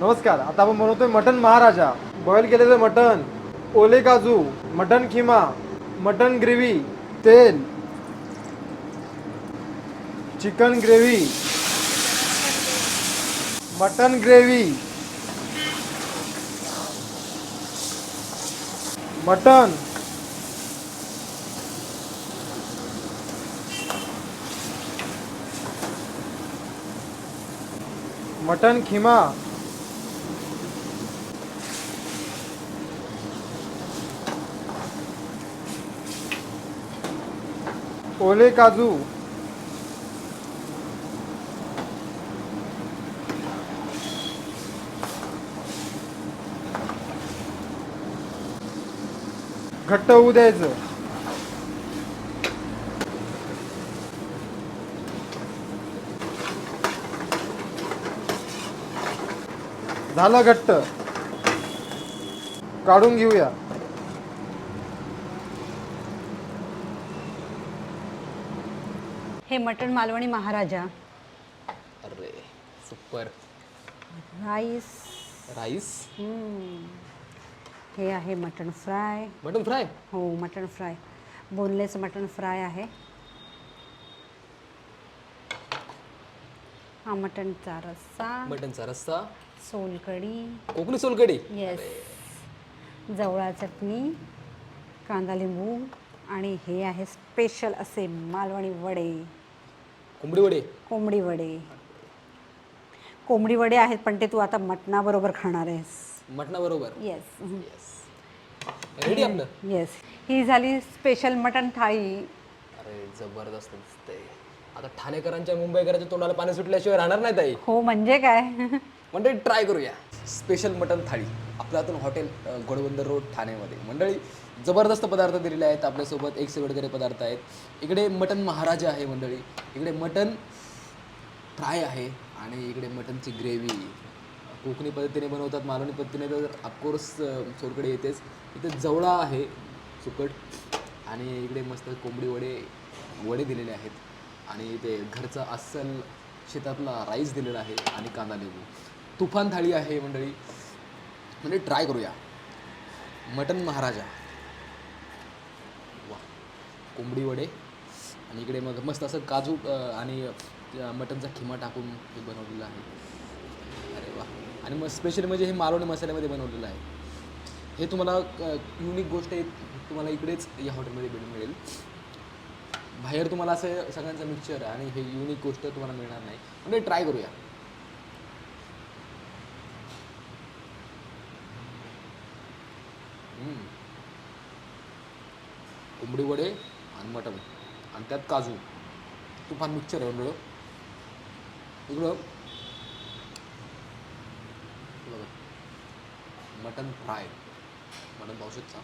नमस्कार आता आपण बनवतोय मटन महाराजा. बॉईल केलेलं मटन ओले काजू मटन खिमा मटन ग्रेव्ही तेल chicken gravy mutton gravy mutton mutton keema ओले काजू. घट्ट होऊ द्यायचं. झालं घट्ट. काढून घेऊया. हे मटण मालवणी महाराजा. अरे सुपर राईस. राईस? हे आहे मटण फ्राय. Mutton fry? हो mutton fry. Boneless mutton fry आहे. हा मटणचा रस्सा. मटनचा रस्सा. सोलकढी. कोकणी सोलकडी येस जवळा चटणी कांदा लिंबू. आणि हे आहे स्पेशल असे मालवणी वडे. कोंबडी वडे? कोंबडी वडे. कोंबडी वडे आहेत पण ते तू आता मटणाबरोबर खाणार आहेस. मटना बरोबर येस रेडी आपलं? येस ही झाली स्पेशल मटण थाळी. अरे जबरदस्त दिसतंय. आता ठाणेकरांच्या मुंबईकरांच्या तोंडाला पाणी सुटल्याशिवाय राहणार नाही ताई. हो म्हणजे काय? मंडळी ट्राय करूया. स्पेशल मटन थाळी आपल्या हॉटेल गोडबंदर घोडबंदर रोड ठाण्यामध्ये. मंडळी जबरदस्त पदार्थ दिलेले आहेत आपल्यासोबत एक वगैरे पदार्थ आहेत. इकडे मटन महाराजा आहे मंडळी. इकडे मटन फ्राय आहे आणि इकडे मटनची ग्रेव्ही. कोकणी पद्धतीने बनवतात मालवणी पद्धतीने तर ऑफकोर्स चोरकडे येतेच. इथे जवळा आहे सुकट आणि इकडे मस्त कोंबडी वडे वडे दिलेले आहेत. आणि इथे घरचा अस्सल शेतातला राईस दिलेला आहे आणि कांदा लिंबू. तुफान थाळी आहे मंडळी. म्हणजे ट्राय करूया. मटन महाराजा. वा कोंबडी वडे. आणि इकडे मग मस्त असं काजू आणि मटनचा खिमा टाकून हे बनवलेलं आहे. अरे वा आणि मग स्पेशली म्हणजे हे मालवणी मसाल्यामध्ये बनवलेलं आहे. हे तुम्हाला युनिक गोष्ट आहे तुम्हाला इकडेच या हॉटेलमध्ये भेटून मिळेल. बाहेर तुम्हाला असं सगळ्यांचं मिक्सचर आहे आणि हे युनिक गोष्ट तुम्हाला मिळणार नाही. म्हणजे ट्राय करूया. कोंबडी वडे आणि मटण. आणि त्यात काजू. तुफान मिक्सर आहे मंडळ. इकडं बघा. Mutton fry. मटन पावसाचा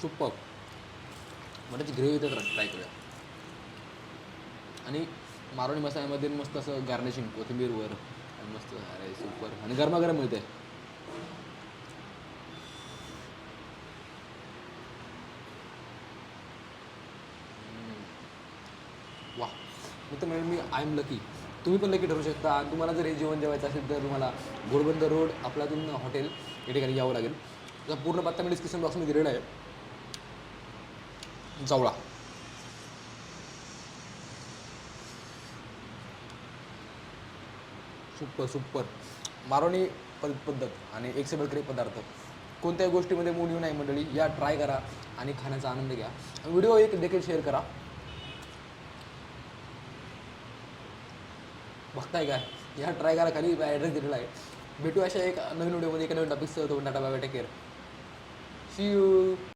सुपर. मटनची ग्रेव्ही तर ट्राय करूया आणि मारवणी मसाल्यामध्ये मस्त असं गार्निशिंग कोथिंबीरवर आणि मस्त अरे सुपर आणि गरमागरम मिळते वा मित्र मी आय एम लकी तुम्ही पण लकी ठरू शकता. आणि तुम्हाला जर हे जेवण जेवायचं असेल तर तुम्हाला घोडबंदर रोड आपल्यातून हॉटेल या ठिकाणी यावं लागेल. पूर्ण पत्ता मी डिस्क्रिप्शन बॉक्समध्ये दिलेला आहे. जावळा. Super super. मारवणी पद्धत आणि एक काही पदार्थ. कोणत्याही गोष्टीमध्ये मूड येऊ नाही मंडळी या ट्राय करा आणि खाण्याचा आनंद घ्या. व्हिडिओ एक देखील शेअर करा. बघताय काय? या ट्राय करा खाली ॲड्रेस दिलेला आहे. भेटू अशा एक नवीन व्हिडिओमध्ये एक नवीन टॉपिकसह तो tata bye take care see you